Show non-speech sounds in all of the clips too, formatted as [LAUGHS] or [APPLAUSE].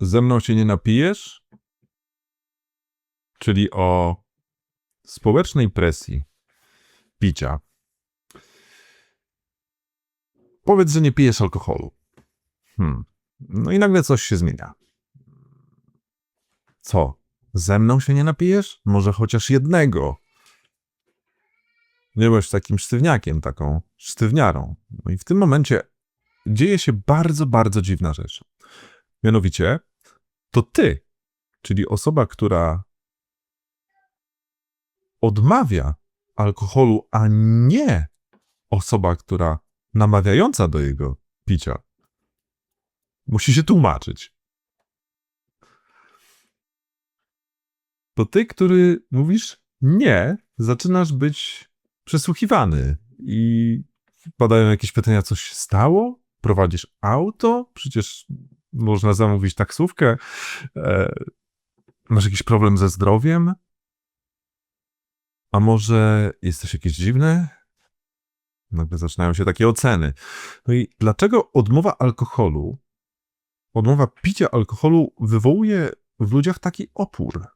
ze mną się nie napijesz? Czyli o społecznej presji picia. Powiedz, że nie pijesz alkoholu. Hmm. No i nagle coś się zmienia. Co? Ze mną się nie napijesz? Może chociaż jednego. Nie byłeś takim sztywniakiem, taką sztywniarą. No i w tym momencie dzieje się bardzo, bardzo dziwna rzecz. Mianowicie, to ty, czyli osoba, która odmawia alkoholu, a nie osoba, która namawiająca do jego picia, musi się tłumaczyć. To ty, który mówisz nie, zaczynasz być przesłuchiwany i padają jakieś pytania, coś się stało? Prowadzisz auto? Przecież można zamówić taksówkę. E, masz jakiś problem ze zdrowiem? A może jesteś jakiś dziwny? Nagle zaczynają się takie oceny. No i dlaczego odmowa alkoholu, odmowa picia alkoholu wywołuje w ludziach taki opór?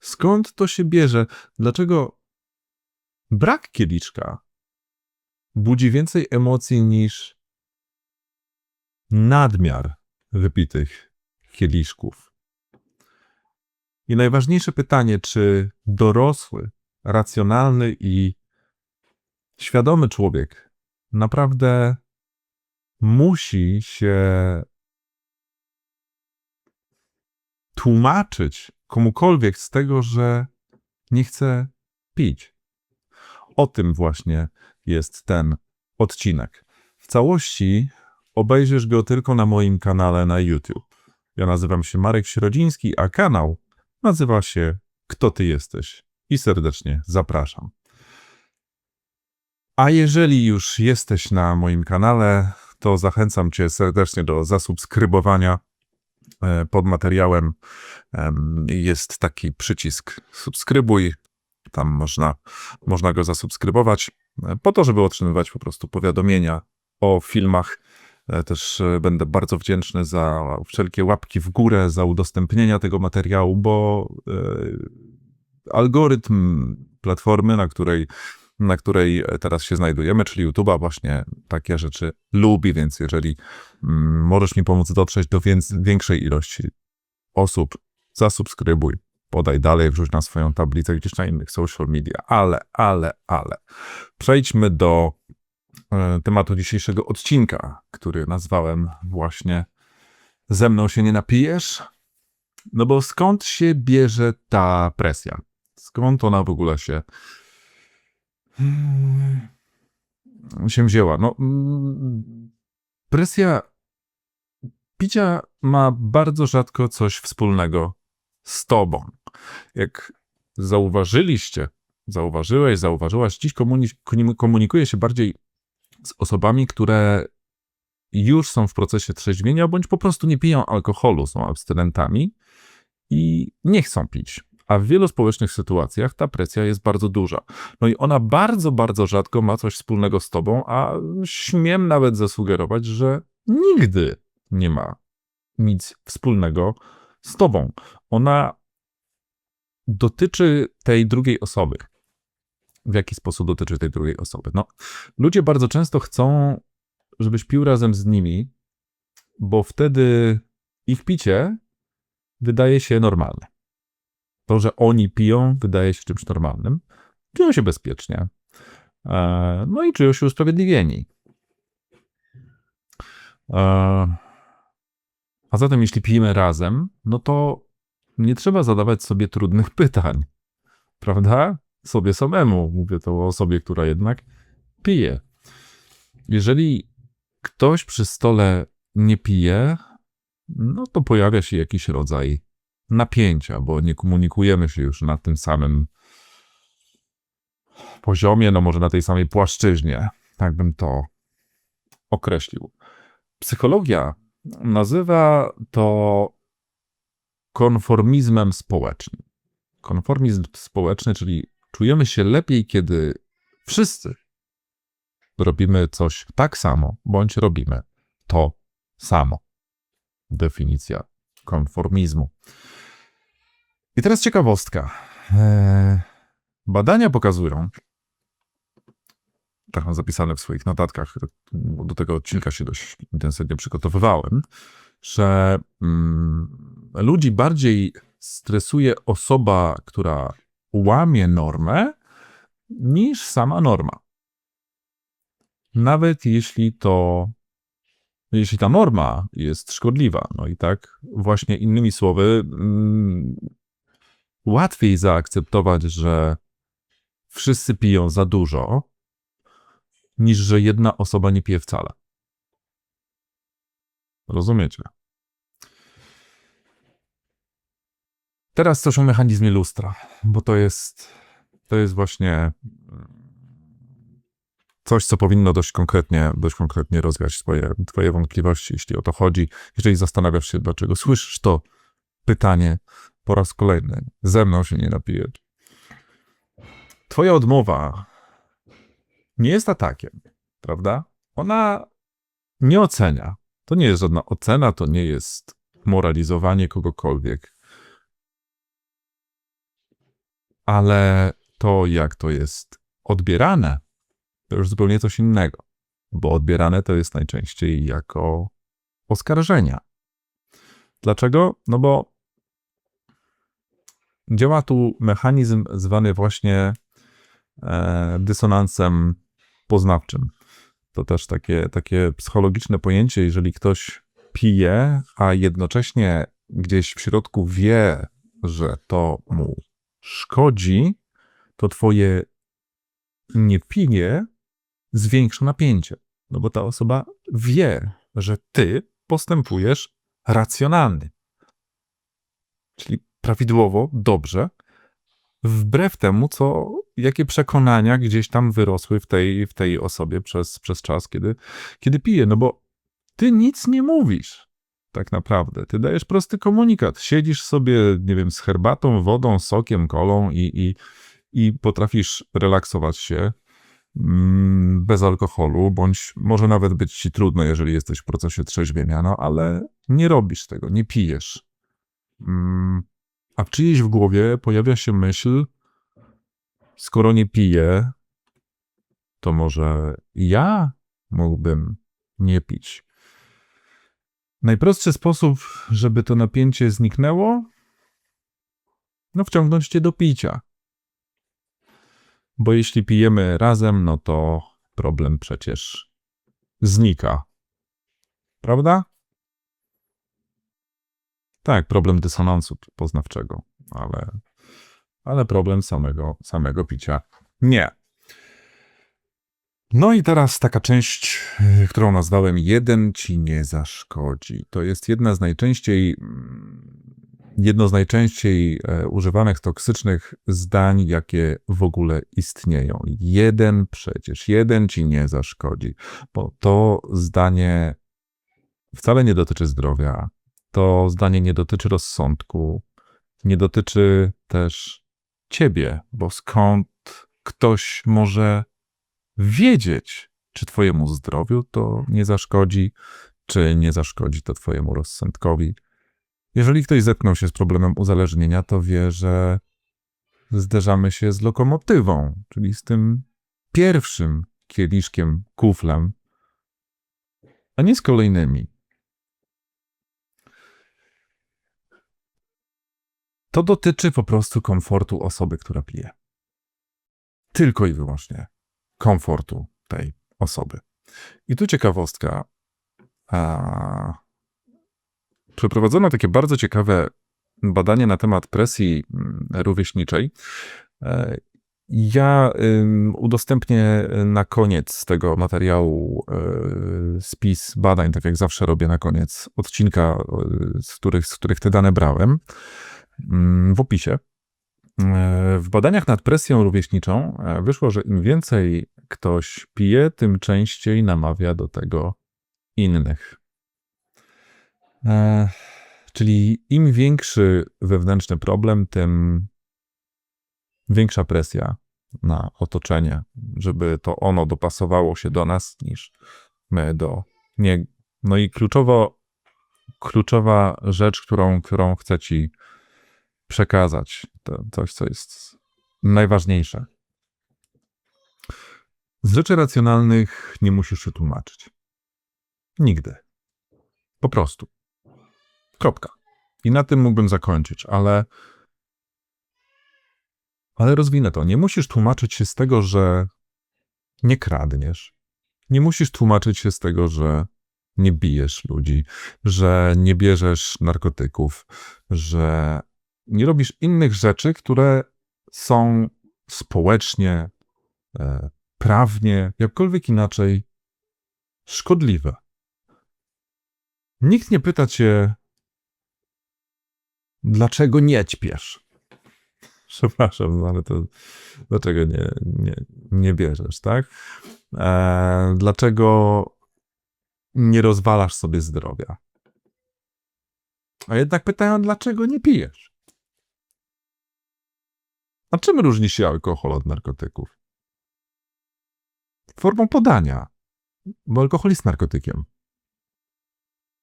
Skąd to się bierze? Dlaczego brak kieliczka budzi więcej emocji niż nadmiar wypitych kieliszków? I najważniejsze pytanie, czy dorosły, racjonalny i świadomy człowiek naprawdę musi się tłumaczyć komukolwiek z tego, że nie chce pić. O tym właśnie jest ten odcinek. W całości obejrzysz go tylko na moim kanale na YouTube. Ja nazywam się Marek Środziński, a kanał nazywa się Kto Ty Jesteś? I serdecznie zapraszam. A jeżeli już jesteś na moim kanale, to zachęcam Cię serdecznie do zasubskrybowania. E, Pod materiałem em, jest taki przycisk subskrybuj. Tam można, można go zasubskrybować, e, po to, żeby otrzymywać po prostu powiadomienia o filmach. E, Też e, będę bardzo wdzięczny za wszelkie łapki w górę, za udostępnienia tego materiału, bo e, algorytm platformy, na której, na której teraz się znajdujemy, czyli YouTube'a, właśnie takie rzeczy lubi, więc jeżeli mm, możesz mi pomóc dotrzeć do większej ilości osób, zasubskrybuj, podaj dalej, wrzuć na swoją tablicę gdzieś na innych social media. Ale, ale, ale. Przejdźmy do tematu dzisiejszego odcinka, który nazwałem właśnie Ze mną się nie napijesz? No bo skąd się bierze ta presja? Skąd ona w ogóle się hmm, się wzięła? No, mm, presja picia ma bardzo rzadko coś wspólnego z tobą. Jak zauważyliście, zauważyłeś, zauważyłaś, dziś komuni- komunikuje się bardziej z osobami, które już są w procesie trzeźwienia, bądź po prostu nie piją alkoholu, są abstynentami i nie chcą pić. A w wielu społecznych sytuacjach ta presja jest bardzo duża. No i ona bardzo, bardzo rzadko ma coś wspólnego z tobą, a śmiem nawet zasugerować, że nigdy nie ma nic wspólnego z tobą. Ona dotyczy tej drugiej osoby. W jaki sposób dotyczy tej drugiej osoby? No, ludzie bardzo często chcą, żebyś pił razem z nimi, bo wtedy ich picie wydaje się normalne. To, że oni piją, wydaje się czymś normalnym. Czują się bezpiecznie. E, No i czują się usprawiedliwieni. E, A zatem, jeśli pijemy razem, no to nie trzeba zadawać sobie trudnych [LAUGHS] pytań. Prawda? Sobie samemu. Mówię to o osobie, która jednak pije. Jeżeli ktoś przy stole nie pije, no to pojawia się jakiś rodzaj napięcia, bo nie komunikujemy się już na tym samym poziomie, no może na tej samej płaszczyźnie. Tak bym to określił. Psychologia nazywa to konformizmem społecznym. Konformizm społeczny, czyli czujemy się lepiej, kiedy wszyscy robimy coś tak samo, bądź robimy to samo. Definicja konformizmu. I teraz ciekawostka. Eee, badania pokazują, tak mam zapisane w swoich notatkach, bo do tego odcinka się dość intensywnie przygotowywałem, że mm, ludzi bardziej stresuje osoba, która łamie normę, niż sama norma. Nawet jeśli to, jeśli ta norma jest szkodliwa. No i tak, właśnie innymi słowy, mm, łatwiej zaakceptować, że wszyscy piją za dużo, niż że jedna osoba nie pije wcale. Rozumiecie? Teraz coś o mechanizmie lustra, bo to jest, to jest właśnie mm, coś, co powinno dość konkretnie, dość konkretnie rozwiać twoje, twoje wątpliwości, jeśli o to chodzi. Jeżeli zastanawiasz się, dlaczego słyszysz to pytanie po raz kolejny, ze mną się nie napijesz. Twoja odmowa nie jest atakiem, prawda? Ona nie ocenia. To nie jest żadna ocena, to nie jest moralizowanie kogokolwiek. Ale to, jak to jest odbierane, to już zupełnie coś innego. Bo odbierane to jest najczęściej jako oskarżenia. Dlaczego? No bo działa tu mechanizm zwany właśnie e, dysonansem poznawczym. To też takie, takie psychologiczne pojęcie, jeżeli ktoś pije, a jednocześnie gdzieś w środku wie, że to mu szkodzi, to twoje nie pije zwiększa napięcie. No bo ta osoba wie, że ty postępujesz racjonalnie. Czyli prawidłowo, dobrze, wbrew temu, co, jakie przekonania gdzieś tam wyrosły w tej, w tej osobie przez, przez czas, kiedy, kiedy pije. No bo ty nic nie mówisz tak naprawdę. Ty dajesz prosty komunikat. Siedzisz sobie, nie wiem, z herbatą, wodą, sokiem, kolą i, i, i potrafisz relaksować się mm, bez alkoholu, bądź może nawet być ci trudno, jeżeli jesteś w procesie trzeźwienia, no ale nie robisz tego, nie pijesz. Mm, a w czyjejś w głowie pojawia się myśl, skoro nie piję, to może ja mógłbym nie pić. Najprostszy sposób, żeby to napięcie zniknęło, no wciągnąć cię do picia. Bo jeśli pijemy razem, no to problem przecież znika. Prawda? Tak, problem dysonansu poznawczego, ale, ale problem samego, samego picia nie. No i teraz taka część, y, którą nazwałem jeden ci nie zaszkodzi. To jest jedna z najczęściej, mm, jedno z najczęściej e, używanych toksycznych zdań, jakie w ogóle istnieją. Jeden przecież, jeden ci nie zaszkodzi, bo to zdanie wcale nie dotyczy zdrowia, to zdanie nie dotyczy rozsądku, nie dotyczy też ciebie, bo skąd ktoś może wiedzieć, czy twojemu zdrowiu to nie zaszkodzi, czy nie zaszkodzi to twojemu rozsądkowi. Jeżeli ktoś zetknął się z problemem uzależnienia, to wie, że zderzamy się z lokomotywą, czyli z tym pierwszym kieliszkiem, kuflem, a nie z kolejnymi. To dotyczy po prostu komfortu osoby, która pije. Tylko i wyłącznie komfortu tej osoby. I tu ciekawostka. A, przeprowadzono takie bardzo ciekawe badanie na temat presji mm, rówieśniczej. E, ja udostępnię na koniec tego materiału e, spis badań, tak jak zawsze robię na koniec odcinka, e, z których, z których te dane brałem. Mm, w opisie. W badaniach nad presją rówieśniczą e, wyszło, że im więcej ktoś pije, tym częściej namawia do tego innych. E, czyli im większy wewnętrzny problem, tym większa presja na otoczenie, żeby to ono dopasowało się do nas, niż my do niego. No i kluczowo kluczowa rzecz, którą, którą chcę Ci przekazać. To coś, co jest najważniejsze. Z rzeczy racjonalnych nie musisz się tłumaczyć. Nigdy. Po prostu. Kropka. I na tym mógłbym zakończyć, ale. Ale rozwinę to. Nie musisz tłumaczyć się z tego, że nie kradniesz. Nie musisz tłumaczyć się z tego, że nie bijesz ludzi, że nie bierzesz narkotyków, że nie robisz innych rzeczy, które są społecznie, e, prawnie, jakkolwiek inaczej szkodliwe. Nikt nie pyta cię, dlaczego nie ćpiesz. [LAUGHS] Przepraszam, no ale to dlaczego nie, nie, nie bierzesz, tak? E, dlaczego nie rozwalasz sobie zdrowia? A jednak pytają, dlaczego nie pijesz? A czym różni się alkohol od narkotyków? Formą podania, bo alkohol jest narkotykiem.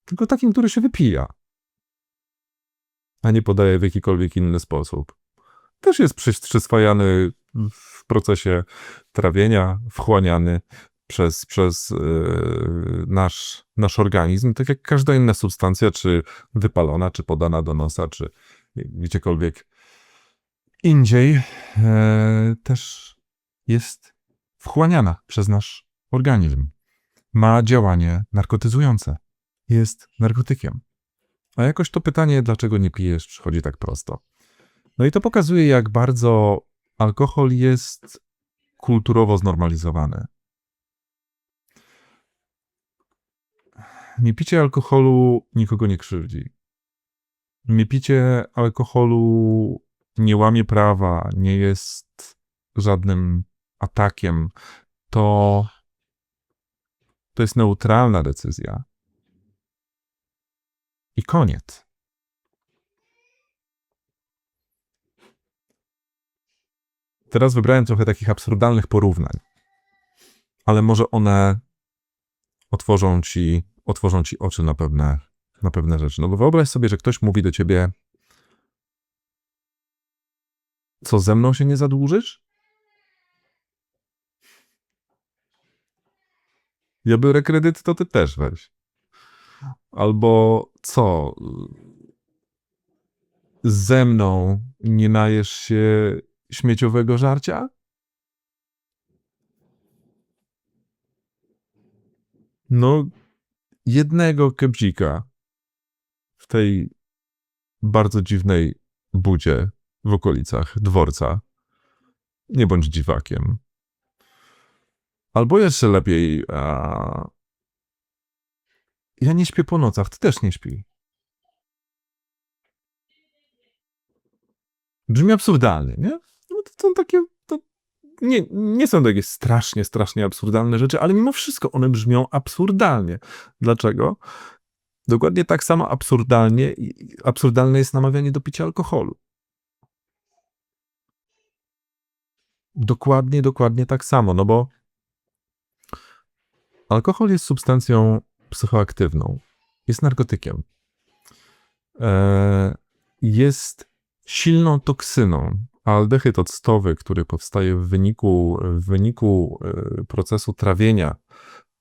Tylko takim, który się wypija, a nie podaje w jakikolwiek inny sposób. Też jest przy- przyswajany w procesie trawienia, wchłaniany przez, przez yy, nasz, nasz organizm, tak jak każda inna substancja, czy wypalona, czy podana do nosa, czy gdziekolwiek indziej, e, też jest wchłaniana przez nasz organizm. Ma działanie narkotyzujące. Jest narkotykiem. A jakoś to pytanie, dlaczego nie pijesz, przychodzi tak prosto. No i to pokazuje, jak bardzo alkohol jest kulturowo znormalizowany. Niepicie alkoholu nikogo nie krzywdzi. Niepicie alkoholu nie łamie prawa, nie jest żadnym atakiem. To, to jest neutralna decyzja. I koniec. Teraz wybrałem trochę takich absurdalnych porównań, ale może one otworzą ci, otworzą ci oczy na pewne, na pewne rzeczy. No bo wyobraź sobie, że ktoś mówi do ciebie, co ze mną się nie zadłużysz? Ja biorę kredyt, to ty też weź. Albo co? Ze mną nie najesz się śmieciowego żarcia? No, jednego kebzika w tej bardzo dziwnej budzie w okolicach dworca. Nie bądź dziwakiem. Albo jeszcze lepiej, a... ja nie śpię po nocach, ty też nie śpi. Brzmi absurdalnie, nie? No to są takie, to nie, nie są takie strasznie, strasznie absurdalne rzeczy, ale mimo wszystko one brzmią absurdalnie. Dlaczego? Dokładnie tak samo absurdalnie, absurdalne jest namawianie do picia alkoholu. Dokładnie, dokładnie tak samo, no bo alkohol jest substancją psychoaktywną, jest narkotykiem. E, jest silną toksyną. Aldehyd octowy, który powstaje w wyniku, w wyniku e, procesu trawienia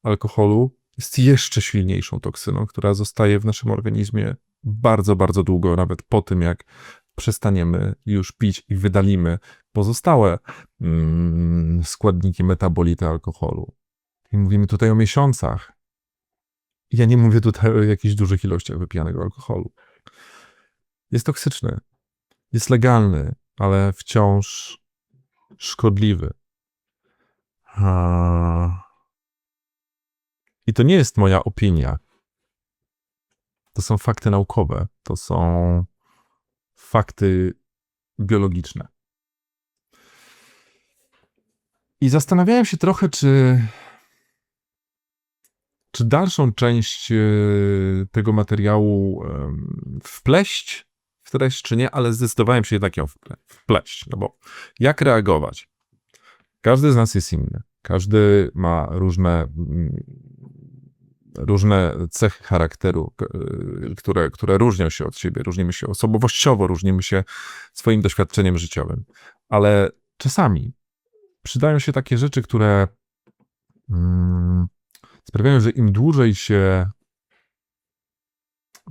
alkoholu, jest jeszcze silniejszą toksyną, która zostaje w naszym organizmie bardzo, bardzo długo, nawet po tym, jak przestaniemy już pić i wydalimy pozostałe mm, składniki metabolite alkoholu. I mówimy tutaj o miesiącach. Ja nie mówię tutaj o jakichś dużych ilościach wypijanego alkoholu. Jest toksyczny, jest legalny, ale wciąż szkodliwy. I to nie jest moja opinia. To są fakty naukowe, to są fakty biologiczne. I zastanawiałem się trochę, czy, czy dalszą część e, tego materiału wpleść w treść, czy nie, ale zdecydowałem się jednak ją wple- wpleść. No bo jak reagować? Każdy z nas jest inny. Każdy ma różne mm, różne cechy charakteru, y, które, które różnią się od siebie. Różnimy się osobowościowo, różnimy się swoim doświadczeniem życiowym. Ale czasami przydają się takie rzeczy, które mm, sprawiają, że im dłużej się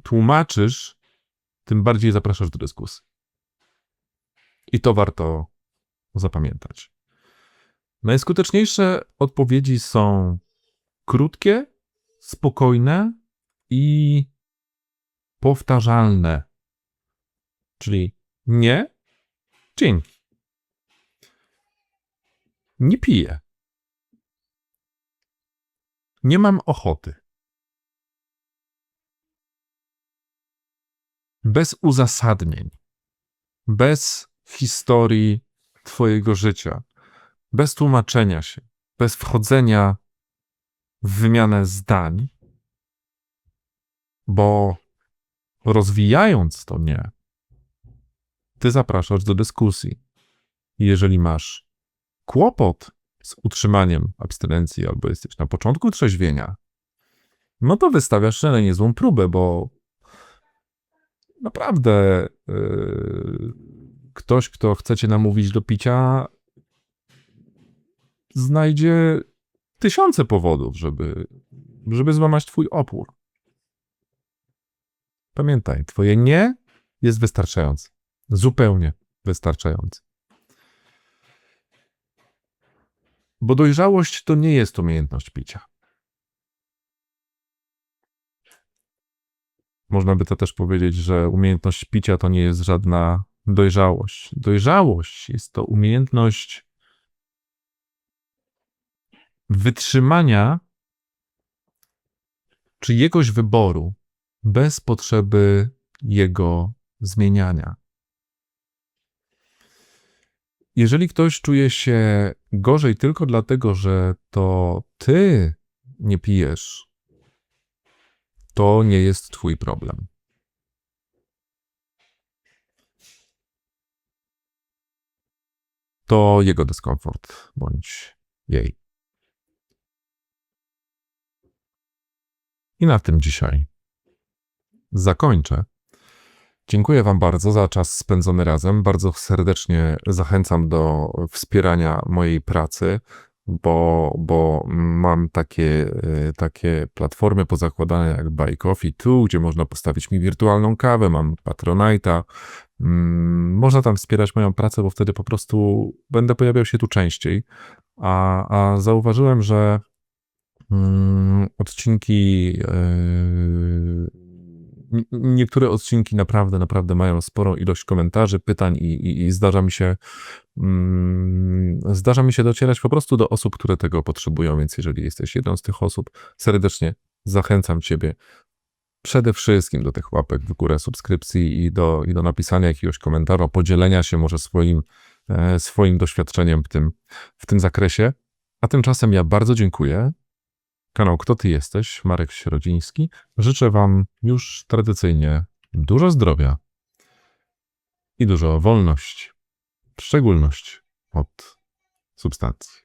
tłumaczysz, tym bardziej zapraszasz do dyskusji. I to warto zapamiętać. Najskuteczniejsze odpowiedzi są krótkie, spokojne i powtarzalne. Czyli nie, dzięki. Nie piję. Nie mam ochoty. Bez uzasadnień, bez historii Twojego życia, bez tłumaczenia się, bez wchodzenia w wymianę zdań, bo rozwijając to nie, ty zapraszasz do dyskusji. Jeżeli masz kłopot z utrzymaniem abstynencji albo jesteś na początku trzeźwienia, no to wystawiasz na niezłą próbę, bo naprawdę yy, ktoś, kto chce cię namówić do picia, znajdzie tysiące powodów, żeby, żeby złamać twój opór. Pamiętaj, twoje nie jest wystarczające. Zupełnie wystarczające. Bo dojrzałość to nie jest umiejętność picia. Można by to też powiedzieć, że umiejętność picia to nie jest żadna dojrzałość. Dojrzałość jest to umiejętność wytrzymania czyjegoś wyboru bez potrzeby jego zmieniania. Jeżeli ktoś czuje się gorzej tylko dlatego, że to ty nie pijesz, to nie jest twój problem. To jego dyskomfort bądź jej. I na tym dzisiaj zakończę. Dziękuję Wam bardzo za czas spędzony razem. Bardzo serdecznie zachęcam do wspierania mojej pracy, bo, bo mam takie, e, takie platformy pozakładane jak Buy Coffee Tu, gdzie można postawić mi wirtualną kawę. Mam Patronite'a. Mm, Można tam wspierać moją pracę, bo wtedy po prostu będę pojawiał się tu częściej. A, a zauważyłem, że mm, odcinki. Yy, niektóre odcinki naprawdę, naprawdę mają sporą ilość komentarzy, pytań i, i, i zdarza mi się mm, zdarza mi się docierać po prostu do osób, które tego potrzebują, więc jeżeli jesteś jedną z tych osób, serdecznie zachęcam Ciebie przede wszystkim do tych łapek w górę, subskrypcji i do, i do napisania jakiegoś komentarza, podzielenia się może swoim, e, swoim doświadczeniem w tym, w tym zakresie. A tymczasem ja bardzo dziękuję. Kanał Kto Ty Jesteś, Marek Środziński. Życzę Wam już tradycyjnie dużo zdrowia i dużo wolności, w szczególności od substancji.